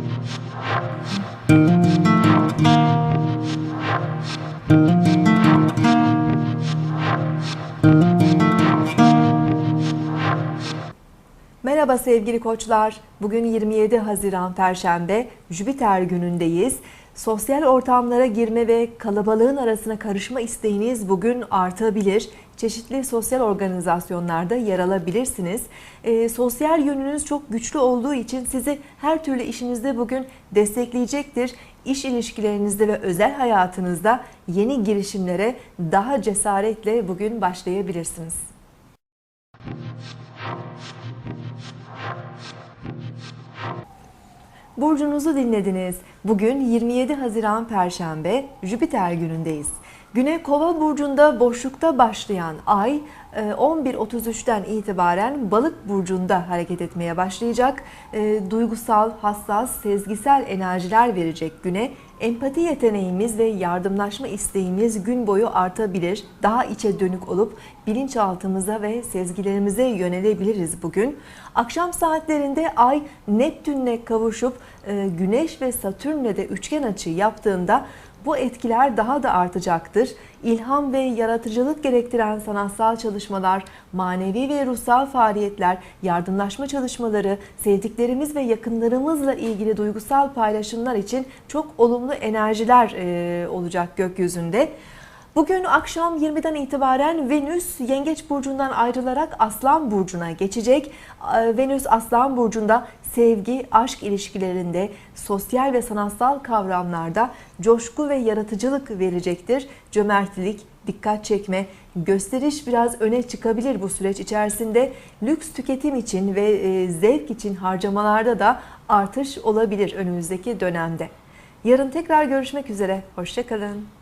Thank you. Merhaba sevgili koçlar. Bugün 27 Haziran Perşembe, Jüpiter günündeyiz. Sosyal ortamlara girme ve kalabalığın arasına karışma isteğiniz bugün artabilir. Çeşitli sosyal organizasyonlarda yer alabilirsiniz. Ee, sosyal yönünüz çok güçlü olduğu için sizi her türlü işinizde bugün destekleyecektir. İş ilişkilerinizde ve özel hayatınızda yeni girişimlere daha cesaretle bugün başlayabilirsiniz. Burcunuzu dinlediniz. Bugün 27 Haziran Perşembe, Jüpiter günündeyiz. Güne Kova burcunda boşlukta başlayan ay e, 11.33'ten itibaren Balık burcunda hareket etmeye başlayacak. E, Duygusal, hassas, sezgisel enerjiler verecek güne. Empati yeteneğimiz ve yardımlaşma isteğimiz gün boyu artabilir. Daha içe dönük olup bilinçaltımıza ve sezgilerimize yönelebiliriz bugün. Akşam saatlerinde Ay Neptün'le kavuşup e, Güneş ve Satürn'le de üçgen açı yaptığında bu etkiler daha da artacaktır. İlham ve yaratıcılık gerektiren sanatsal çalışmalar, manevi ve ruhsal faaliyetler, yardımlaşma çalışmaları, sevdiklerimiz ve yakınlarımızla ilgili duygusal paylaşımlar için çok olumlu enerjiler olacak gökyüzünde. Bugün akşam 20'den itibaren Venüs Yengeç burcundan ayrılarak Aslan burcuna geçecek. Ee, Venüs Aslan burcunda sevgi, aşk ilişkilerinde, sosyal ve sanatsal kavramlarda coşku ve yaratıcılık verecektir. Cömertlik, dikkat çekme, gösteriş biraz öne çıkabilir bu süreç içerisinde. Lüks tüketim için ve e, zevk için harcamalarda da artış olabilir önümüzdeki dönemde. Yarın tekrar görüşmek üzere. Hoşçakalın.